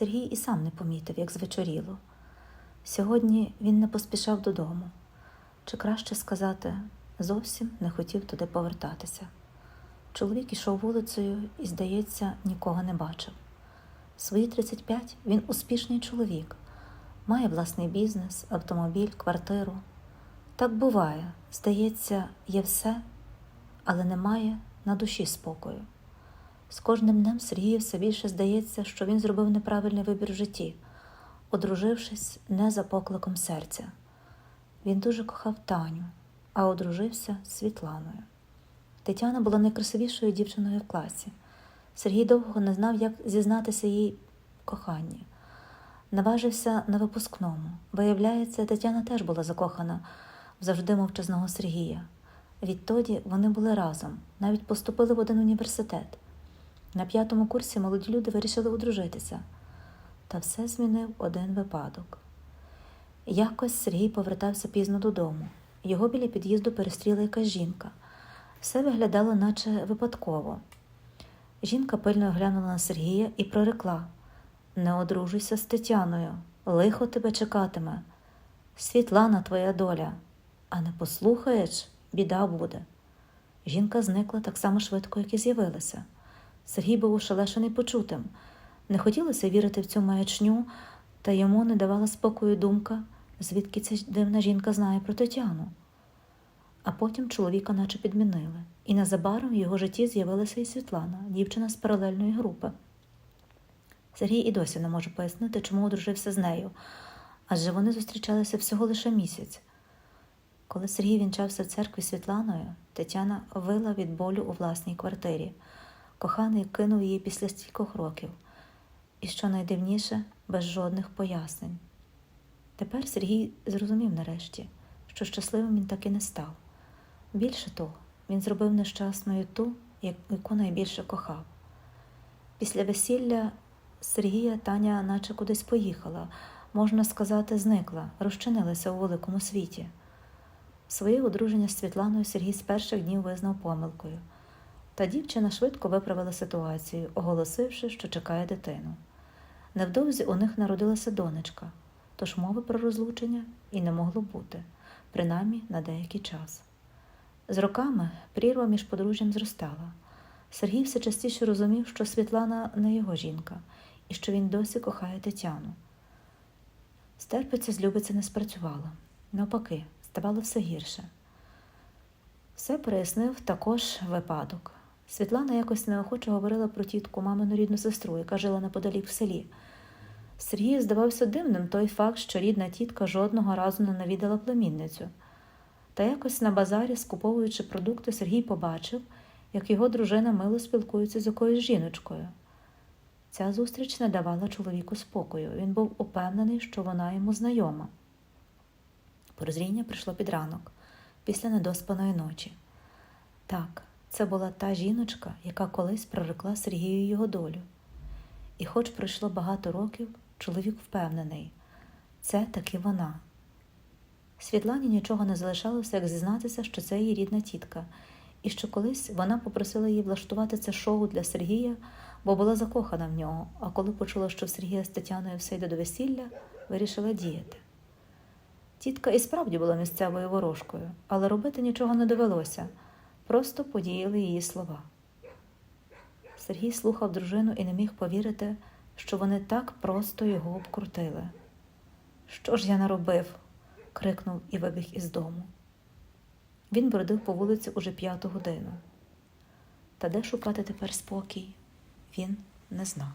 Сергій і сам не помітив, як звечоріло. Сьогодні він не поспішав додому, чи краще сказати, зовсім не хотів туди повертатися. Чоловік ішов вулицею і, здається, нікого не бачив. Свої 35 він успішний чоловік, має власний бізнес, автомобіль, квартиру. Так буває, здається, є все, але немає на душі спокою. З кожним днем Сергію все більше здається, що він зробив неправильний вибір в житті, одружившись не за покликом серця. Він дуже кохав Таню, а одружився з Світланою. Тетяна була найкрасивішою дівчиною в класі. Сергій довго не знав, як зізнатися їй коханні. Наважився на випускному. Виявляється, Тетяна теж була закохана в завжди мовчазного Сергія. Відтоді вони були разом, навіть поступили в один університет. На п'ятому курсі молоді люди вирішили одружитися. Та все змінив один випадок. Якось Сергій повертався пізно додому. Його біля під'їзду перестріла якась жінка. Все виглядало, наче випадково. Жінка пильно глянула на Сергія і прорекла Не одружуйся з Тетяною, лихо тебе чекатиме. Світлана твоя доля, а не послухаєш, біда буде. Жінка зникла так само швидко, як і з'явилася. Сергій був ошелешений почутим. Не хотілося вірити в цю маячню, та йому не давала спокою думка, звідки ця дивна жінка знає про Тетяну. А потім чоловіка наче підмінили, і незабаром в його житті з'явилася і Світлана, дівчина з паралельної групи. Сергій і досі не може пояснити, чому одружився з нею, адже вони зустрічалися всього лише місяць. Коли Сергій вінчався в церкві Світланою, Тетяна вила від болю у власній квартирі. Коханий кинув її після стількох років, і, що найдивніше, без жодних пояснень. Тепер Сергій зрозумів нарешті, що щасливим він так і не став. Більше того, він зробив нещасною ту, яку найбільше кохав. Після весілля Сергія Таня наче кудись поїхала, можна сказати, зникла, розчинилася у великому світі. Своє одруження з Світланою Сергій з перших днів визнав помилкою. Та дівчина швидко виправила ситуацію, оголосивши, що чекає дитину. Невдовзі у них народилася донечка, тож мови про розлучення і не могло бути, принаймні на деякий час. З роками прірва між подружжям зростала. Сергій все частіше розумів, що Світлана не його жінка і що він досі кохає Тетяну. Стерпиться, злюбиться не спрацювало. Навпаки, ставало все гірше. Все прояснив також випадок. Світлана якось неохоче говорила про тітку мамину рідну сестру, яка жила неподалік в селі. Сергію здавався дивним той факт, що рідна тітка жодного разу не навідала племінницю. Та якось на базарі, скуповуючи продукти, Сергій побачив, як його дружина мило спілкується з якоюсь жіночкою. Ця зустріч не давала чоловіку спокою. Він був упевнений, що вона йому знайома. Прозріння прийшло під ранок, після недоспаної ночі. Так, це була та жіночка, яка колись прорекла Сергію його долю. І, хоч пройшло багато років, чоловік впевнений, це таки вона. Світлані нічого не залишалося, як зізнатися, що це її рідна тітка, і що колись вона попросила її влаштувати це шоу для Сергія, бо була закохана в нього, а коли почула, що в Сергія з Тетяною все йде до весілля, вирішила діяти. Тітка і справді була місцевою ворожкою, але робити нічого не довелося, просто подіяли її слова. Сергій слухав дружину і не міг повірити, що вони так просто його обкрутили. Що ж я наробив? крикнув і вибіг із дому. Він бродив по вулиці уже п'яту годину. Та де шукати тепер спокій, він не знав.